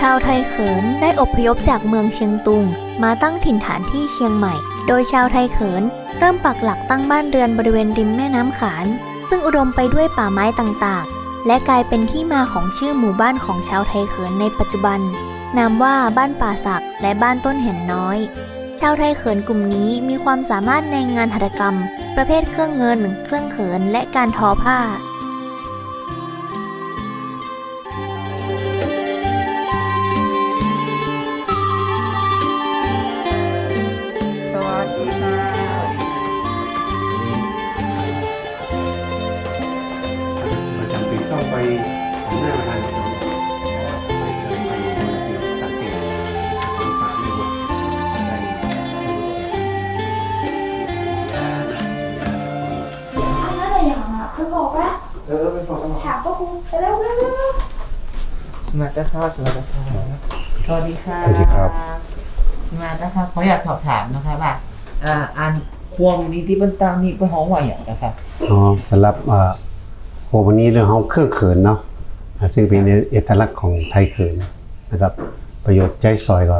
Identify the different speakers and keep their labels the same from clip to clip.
Speaker 1: ชาวไทยเขินได้อพยพจากเมืองเชียงตุง มาตั้งถิ่นฐานที่เชียงใหม่ โดยชาวไทยเขิน เริ่มปักหลักตั้งบ้านเรือนบริเวณริมแม่น้ำขาน ซึ่งอุดมไปด้วยป่าไม้ต่างๆ และกลายเป็นที่มาของชื่อหมู่บ้านของชาวไทยเขินในปัจจุบัน นามว่าบ้านป่าสักและบ้านต้นเห็นน้อย ชาวไทยเขินกลุ่มนี้มีความสามารถในงานหัตถกรรม ประเภทเครื่องเงิน เครื่องเขินและการทอผ้าำ
Speaker 2: ปีต้องไปของหน้าประธานชมไปเคยไปดูปีสังเกตสงสารดูใน
Speaker 3: อะไรอย่างอะคุณบอกว่า
Speaker 2: เออไปฟังกัน
Speaker 3: ถามก็คุณเร็วเร็วเร็วเร็ว
Speaker 4: สมัครค่ะสมัครค่ะสวัสดีค่ะ
Speaker 2: สวัสดีครับ
Speaker 4: สมัครค่ะผมอยากสอบถามนะคะว่าอ่าอันควงนี้ที่บนตังนี่เป็นห้องว่าอย่างนะคะ
Speaker 2: อ๋อสำหรับเอ่อ โควันนี้เรื่องของเครื่องเขินเนาะซึ่งเป็นเอกลักษณ์ของไทยเขินนะครับ ประโยชน์ใจซอยก็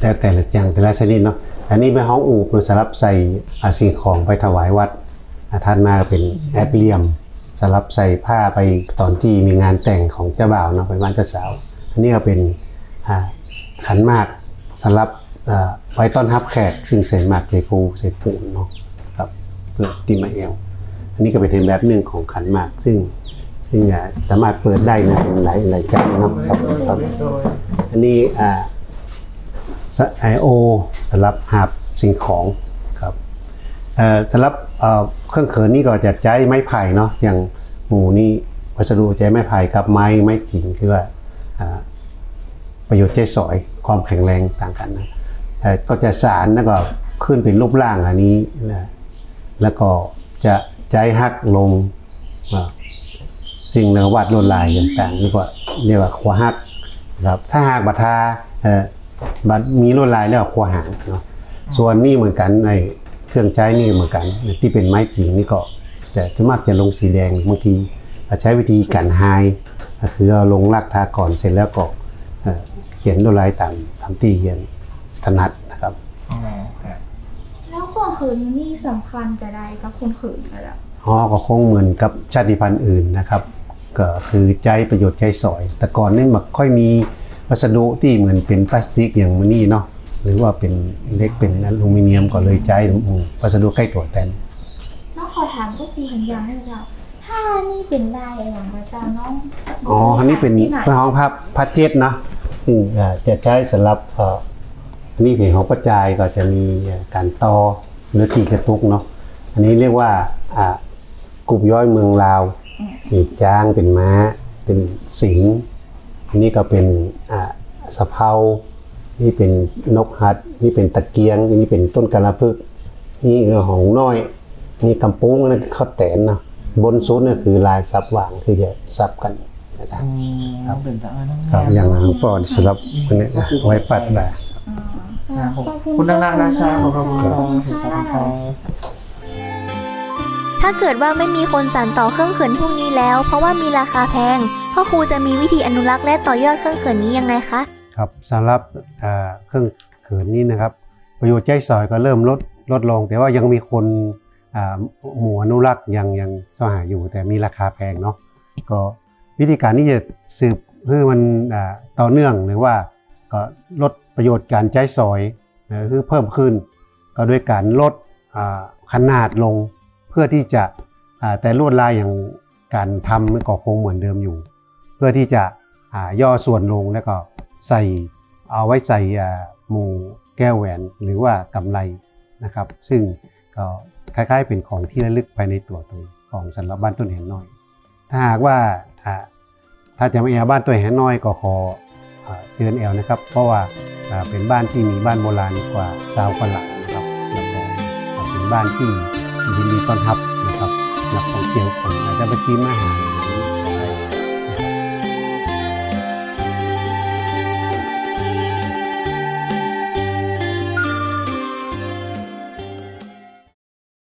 Speaker 2: แต่แต่ละอย่างแต่ละชนิดเนาะอันนี้เป็นห้องอูบมันสำหรับใส่สิ่งของไปถวายวัดท่านมาเป็นแอปเลียมสำหรับใส่ผ้าไปตอนที่มีงานแต่งของเจ้าบ่าวเนาะไปบ้านเจ้าสาว อันนี้ก็เป็นขันหมากสำหรับไว้ต้อนรับแขกซึ่งใส่หมากใส่ภูใส่ปูนเนาะครับเพื่อติมาเอล อันนี้ก็เป็นแบบหนึ่งของขันหมาก ซึ่งซึ่งสามารถเปิดได้นะเป็นหลายหลายจานเนะครับครับ อันนี้อ่าไอโอสำหรับหาบสิ่งของครับอ่อสำหรับเครื่องเขินนี่ก็จะใช้ไม้ไผ่เนาะอย่างหมูนี่วัสดุใช้ไม้ไผ่กับไม้ไม้จริงคือว่าประโยชน์ใช้สอยความแข็งแรงต่างกันนะเอ่ก็จะสารแล้วก็ขึ้นเป็นรูปร่างอันนี้นะแล้วก็จะ ใจหักลง สิ่งในวัดลวดลายต่างๆนี่ก็เรียกว่าขวาหักครับถ้าหากบัตรทาเอ่อบัตรมีลวดลายแล้วขวหางเนาะส่วนนี่เหมือนกันในเครื่องใช้นี่เหมือนกัน ที่เป็นไม้จริงนี่ก็จะจะมักจะลงสีแดงบางทีใช้วิธีกันไฮคือเอาลงรากทาก่อนเสร็จแล้วก็เอ่อเขียนลวดลายตามตามที่เขียนถนัดนะครับ
Speaker 4: อ๋อค่ะ
Speaker 3: แล้วเครื่อง ขืนนี่สำคัญจะได้กับคนขืนกันแล้ว
Speaker 2: อ๋อก็คงเหมือนกับชาติพันธุ์อื่นนะครับ ก็คือใจประโยชน์ใจสอย แต่ก่อนนี่มันค่อยมีวัสดุที่เหมือนเป็นพลาสติกอย่างมันนี่เนาะหรือว่าเป็นเล็กเป็นอลูมิเนียมก็เลยใจอืมวัสดุใกล้ตัวแทน
Speaker 3: น้องขอถามก็คือเห็นอย่างให้เราถ้านี่เป็นลายอย่างพระเจ้าน้อง
Speaker 2: อ๋ออันนี้เป็น
Speaker 3: ที่ไหน
Speaker 2: เป็นห้องพับพัดเจ็ดนะซึ่งเอ่อจะใช้สำหรับเอ่ออันนี้เพลงของประจายก็จะมีเอ่อการต่อ หรือตีกระตุกเนาะอันนี้เรียกว่าอ่ากลุ่มย่อยเมืองลาวมีจ้างเป็นม้า เป็นสิงห์อันนี้ก็เป็นอ่าสะเพานี่เป็นนกฮัดนี่เป็นตะเกียงนี่เป็นต้นกระพึกษ์นี่เรื่องของน้อย นี่กำปุ้งนั่นคือข้าวแตนเนาะบนสุดนี่คือลายซับวางคือจะซับกันนะครับ
Speaker 4: อืม
Speaker 2: ครับ
Speaker 4: เป็นตาน้อง
Speaker 2: ครับอย่างหางปอดสำหรับคนนี้นะไว้ฟัดแบบ
Speaker 3: อ่า
Speaker 4: ขอบคุณดังๆนะคะขอบคุณค่ะขอบคุณค่ะ
Speaker 1: ถ้าเกิดว่าไม่มีคนสานต่อเครื่องเขินพวกนี้แล้ว เพราะว่ามีราคาแพงพ่อครูจะมีวิธีอนุรักษ์และต่อยอดเครื่องเขินนี้ยังไงคะ
Speaker 2: ครับสำหรับอ่าเครื่องเขินนี้นะครับประโยชน์ใจสอยก็เริ่มลดลดลง แต่ว่ายังมีคนอ่าหมู่อนุรักษ์ยังยังสหาอยู่ แต่มีราคาแพงเนาะก็วิธีการที่จะสืบเพื่อมันอ่าต่อเนื่องหรือว่าก็ลด ประโยชน์การใช้สอยนะคือเพิ่มขึ้น ก็ด้วยการลดขนาดลง เพื่อที่จะแต่ลวดลายอย่างการทำก็คงเหมือนเดิมอยู่ เพื่อที่จะย่อส่วนลงแล้วก็ใส่เอาไว้ใส่หมู่แก้วแหวนหรือว่ากำไรนะครับ ซึ่งก็คล้ายๆ เป็นของที่ระลึกภายในตัวตัวของสำหรับบ้านต้นแหนน้อย ถ้าหากว่าถ้าจะมาแอลบ้านตัวแหนน้อยก็ขออ่า เตือนแอลนะครับ เพราะว่าเป็นบ้านที่มีบ้านโบราณกว่าชาวกว่าหลังนะครับแล้วก็เป็นบ้านที่ยินดีต้อนรับนะครับนักท่องเที่ยวคนอาจจะไปกินอาหาร